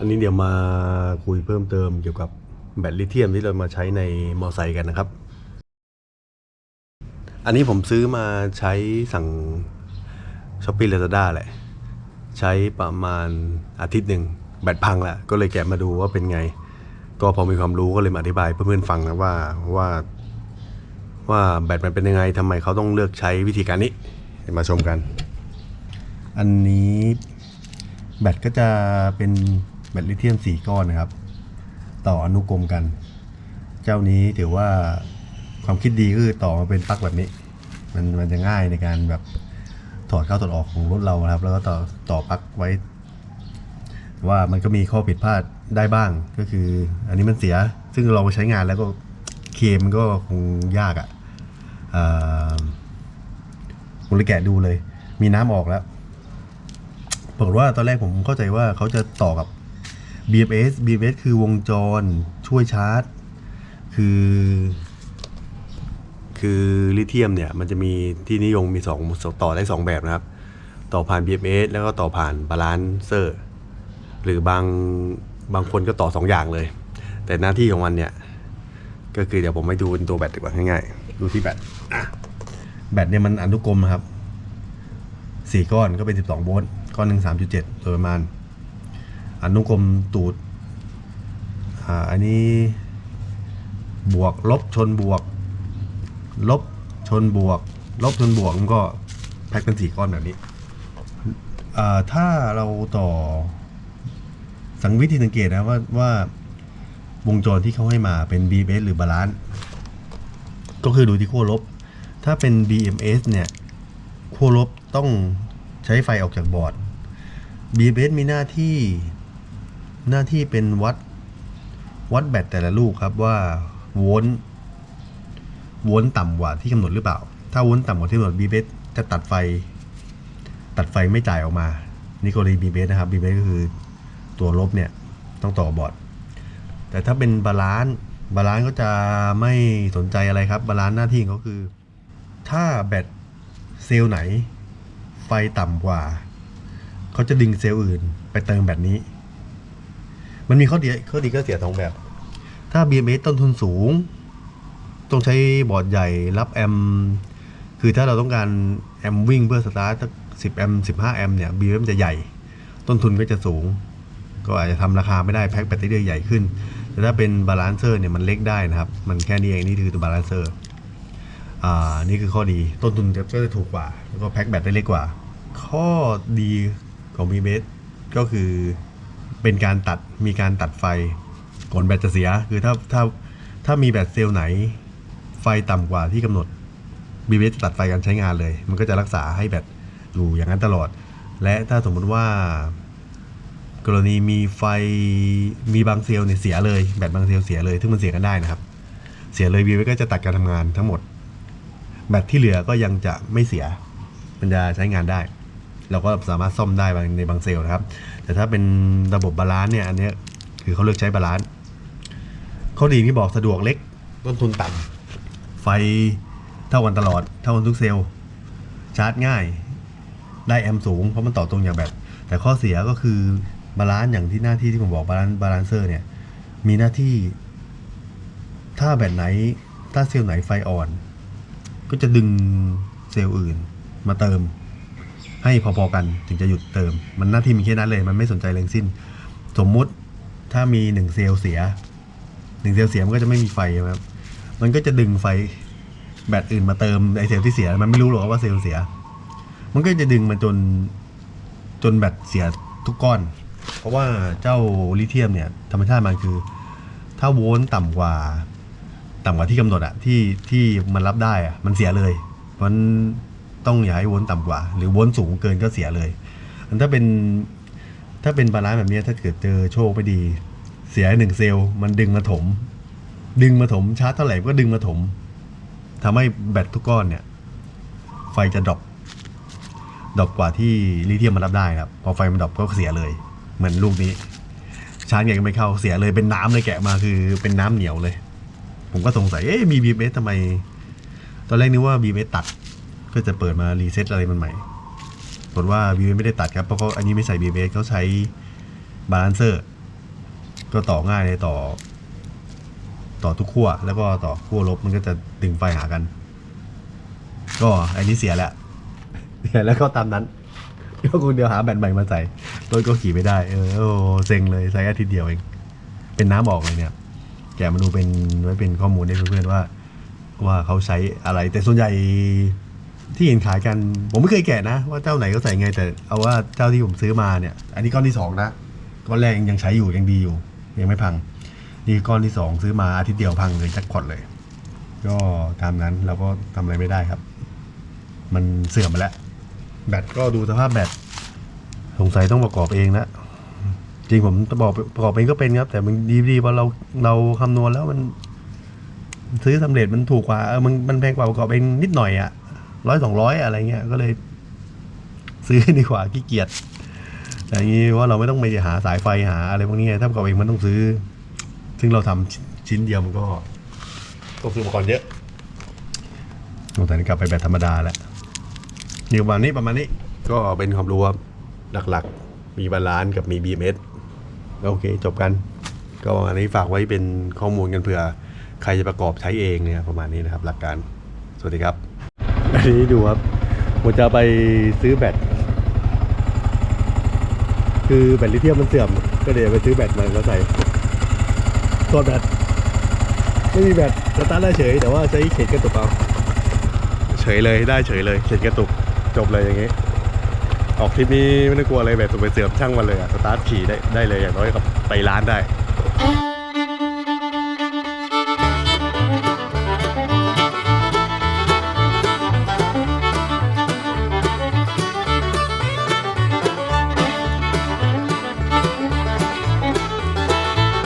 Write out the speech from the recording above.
อันนี้เดี๋ยวมาคุยเพิ่มเติมเกี่ยวกับแบตลิเธียมที่เรามาใช้ในมอไซค์กันนะครับ อันนี้ผมซื้อมาใช้สั่งช้อปปี้ลาซาด้าแหละ ใช้ประมาณอาทิตย์หนึ่งแบตพังละก็เลยแกะมาดูว่าเป็นไง ก็พอมีความรู้ก็เลยมาอธิบายเพื่อนๆฟังนะว่าว่าว่าแบตมันเป็นยังไงทำไมเขาต้องเลือกใช้วิธีการนี้มาชมกัน อันนี้แบตก็จะเป็น แบตลิเธียมสี่ก้อนนะครับ ต่ออนุกรมกัน เจ้านี้ถือว่าความคิดดีคือต่อมาเป็นปลั๊กแบบนี้ มันมันจะง่ายในการแบบถอดเข้าถอดออกของรถเราครับ แล้วก็ต่อต่อปลั๊กไว้ ว่ามันก็มีข้อผิดพลาดได้บ้างก็คือ อันนี้มันเสียซึ่งเราไปใช้งานแล้วก็เคมก็คงยากอะ่ะอ่อผมเลยแกะดูเลย มีน้ำออกแล้วปรากว่าตอนแรกผมเข้าใจว่าเขาจะต่อกับ BMS BMS คือวงจรช่วยชาร์จ คือ คือลิเธียมเนี่ยมันจะมีที่นิยมมีสองต่อได้สองแบบนะครับ ต่อผ่าน BMS แล้วก็ต่อผ่านบาลานเซอร์ หรือบางบางคนก็ต่อสองอย่างเลย แต่หน้าที่ของมันเนี่ย ก็คือเดี๋ยวผมให้ดูเป็นตัวแบตดีกว่าง่ายๆ ดูที่แบตแบตเนี่ยมันอนุกรมนะครับสี่ก้อนก็เป็นสิบสองโวลต์ก้อนหนึ่งสามจุดเจ็ดโดยประมาณ อนุกรมตูดอ่าอันนี้บวกลบชนบวก ลบชนบวก ลบชนบวกมันก็แพ็คเป็นสี่ก้อนแบบนี้อ่าถ้าเราต่อสังวิธีสังเกตนะว่าว่าวงจรที่เขาให้มาเป็น BMS หรือบาลานซ์ก็คือดูที่ขั้วลบ ถ้าเป็น BMS เนี่ยขั้วลบต้องใช้ไฟออกจากบอร์ด BMS มีหน้าที่ หน้าที่เป็นวัดวัดแบตแต่ละลูกครับว่าโวลต์โวลต์ต่ำกว่าที่กำหนดหรือเปล่า ถ้าโวลต์ต่ำกว่าที่กำหนด BMS จะตัดไฟ ตัดไฟไม่จ่ายออกมา นี่กรณี BMS นะครับ BMS ก็คือตัวลบเนี่ยต้องต่อบอร์ดแต่ถ้าเป็นบาลานซ์บาลานซ์ก็จะไม่สนใจอะไรครับ บาลานซ์หน้าที่ของเขาคือ ถ้าแบตเซลล์ไหน ไฟต่ำกว่า เขาจะดึงเซลล์อื่น ไปเติมแบบนี้ มันมีข้อดีข้อดีก็เสียสองแบบ ถ้า BMS ต้นทุนสูง ต้องใช้บอร์ดใหญ่รับแอม คือถ้าเราต้องการแอมวิ่งเพื่อสตาร์ทสักสิบแอมสิบห้าแอมเนี่ย BMS จะใหญ่ ต้นทุนก็จะสูง ก็อาจจะทำราคาไม่ได้แพ็คแบตเตอรี่ใหญ่ขึ้น แต่ถ้าเป็นบาลานเซอร์เนี่ยมันเล็กได้นะครับ มันแค่นี้เองนี่คือตัวบาลานเซอร์อ่านี่คือข้อดีต้นทุนก็จะถูกกว่า แล้วก็แพ็คแบตได้เล็กกว่า ข้อดีของ b m s ก็คือ เป็นการตัดมีการตัดไฟก่อนแบตจะเสีย คือถ้าถ้าถ้ามีแบตเซลล์ไหน ไฟต่ำกว่าที่กำหนด b m s จะตัดไฟการใช้งานเลย มันก็จะรักษาให้แบตอยู่อย่างนั้นตลอด และถ้าสมมุติว่า กรณีมีไฟมีบางเซลล์เนี่ยเสียเลยแบตบางเซลล์เสียเลยซึ่งมันเสียกันได้นะครับ เสียเลยวีก็จะตัดการทำงานทั้งหมด แบตที่เหลือก็ยังจะไม่เสียมันจะใช้งานได้ เราก็สามารถซ่อมได้บางในบางเซลล์นะครับ แต่ถ้าเป็นระบบบาลานซ์เนี่ยอันนี้คือเขาเลือกใช้บาลานซ์ข้อดีที่บอกสะดวกเล็กต้นทุนต่ำไฟเท่ากันตลอด เท่ากันทุกเซลล์ชาร์จง่าย ได้แอมป์สูงเพราะมันต่อตรงอย่างแบตแต่ข้อเสียก็คือบาลานซ์อย่างที่หน้าที่ที่ผมบอกบาลานซ์บาลานเซอร์เนี่ยมีหน้าที่ ถ้าแบตไหน ถ้าเซลล์ไหนไฟอ่อน ก็จะดึงเซลล์อื่นมาเติม ให้พอๆกันถึงจะหยุดเติม มันหน้าที่มีแค่นั้นเลยมันไม่สนใจแรงสิ้น สมมุติถ้ามีหนึ่งเซลล์เสียหนึ่งเซลล์เสียมันก็จะไม่มีไฟครับมันก็จะดึงไฟแบตอื่นมาเติมไอเซลล์ที่เสียมันไม่รู้หรอกว่าเซลล์เสีย มันก็จะดึงมาจนจนแบตเสียทุกก้อน เพราะว่าเจ้าลิเธียมเนี่ยธรรมชาติมันคือ ถ้าโวลต์ต่ำกว่า ต่ำกว่าที่กำหนดอะที่ที่มันรับได้อะมันเสียเลยมัน ต้องอย่าให้วลต์ต่ำกว่า หรือวลต์สูงเกินก็เสียเลยอันถ้าเป็นถ้าเป็นบาลานซ์แบบนี้ถ้าเกิดเจอโชคไม่ดี เสียหนึ่งเซลล์มันดึงมาถม ดึงมาถมชาร์จเท่าไหร่ก็ดึงมาถมทำให้แบตทุกก้อนเนี่ย ไฟจะดรอปดรอปกว่าที่ลิเธียมมันรับได้ครับ พอไฟมันดรอปก็เสียเลย เหมือนลูกนี้ ชาร์จไงก็ไม่เข้าเสียเลยเป็นน้ำเลยแกะมาคือเป็นน้ำเหนียวเลย ผมก็สงสัยเอ๊ะมีบีเอสทำไม ตอนแรกนึกว่าบีเอสตัด ก็จะเปิดมารีเซ็ตอะไรมันใหม่ผลว่าบีเอสไม่ได้ตัดครับ เพราะเขาอันนี้ไม่ใส่บีเอสเขาใช้บาลานเซอร์ก็ต่อง่ายเลยต่อ ต่อทุกขั้วแล้วก็ต่อขั้วลบมันก็จะดึงไฟหากัน ก็อันนี้เสียแล้วเสียแล้วก็ตามนั้นก็คุณเดียวหาแบตใหม่มาใส่รถก็ขี่ไม่ได้ เออโอ้เซ็งเลยใช้อาทิตย์เดียวเอง เป็นน้ำออกเลยเนี่ย แกมาดูเป็นไว้เป็นข้อมูลให้เพื่อนๆว่า ว่าเขาใช้อะไรแต่ส่วนใหญ่ ที่เห็นขายกัน ผมไม่เคยแกะนะ ว่าเจ้าไหนก็ใส่ไงแต่เอาว่าเจ้าที่ผมซื้อมาเนี่ย อันนี้ก้อนที่สองนะก้อนแรกยังใช้อยู่ยังดีอยู่ ยังไม่พัง นี่ก้อนที่สองซื้อมาอาทิตย์เดียวพังเลยแจ็คพอตเลย ก็ตามนั้นเราก็ทำอะไรไม่ได้ครับ มันเสื่อมไปแล้ว แบตก็ดูสภาพแบตสงสัยต้องประกอบเองนะจริงผมบอกประกอบเองก็เป็นครับ แต่มันดีดีพอเราเราคำนวณแล้วมัน ซื้อสำเร็จมันถูกกว่าเออมันมันแพงกว่าประกอบเองนิดหน่อยอะ ร้อยสองร้อยอะไรเงี้ยก็เลย ซื้อดีกว่าขี้เกียจอย่างนี้ว่าเราไม่ต้องไปหาสายไฟหาอะไรพวกนี้ถ้าประกอบเองมันต้องซื้อ ซึ่งเราทำชิ้นชิ้นเดียวมันก็ต้องซื้ออุปกรณ์เยอะสงสัยกลับไปแบบธรรมดาแล้วนี่ประมาณนี้ประมาณนี้ ก็เป็นความรู้ครับหลักๆ มีบาลานซ์กับมี BMS โอเค จบกัน ก็อันนี้ฝากไว้เป็นข้อมูลกันเผื่อ ใครจะประกอบใช้เองเนี่ยประมาณนี้นะครับ หลักการ สวัสดีครับ อันนี้ดูครับผมจะไปซื้อแบต คือแบตลิเธียมมันเสื่อม ก็เดี๋ยวไปซื้อแบตมาแล้วใส่ถอดแบต ไม่มีแบตสตาร์ทได้เฉย แต่ว่าใช้เข็นกระตุกเอาเฉยเลยได้เฉยเลยเข็นกระตุกจบเลยอย่างงี้ออกทริปนี้ไม่ต้องกลัวอะไรแบบตุกไปเสื่อมช่างมันเลยอะสตาร์ทขี่ได้ได้เลยอย่างน้อยกับไปร้านได้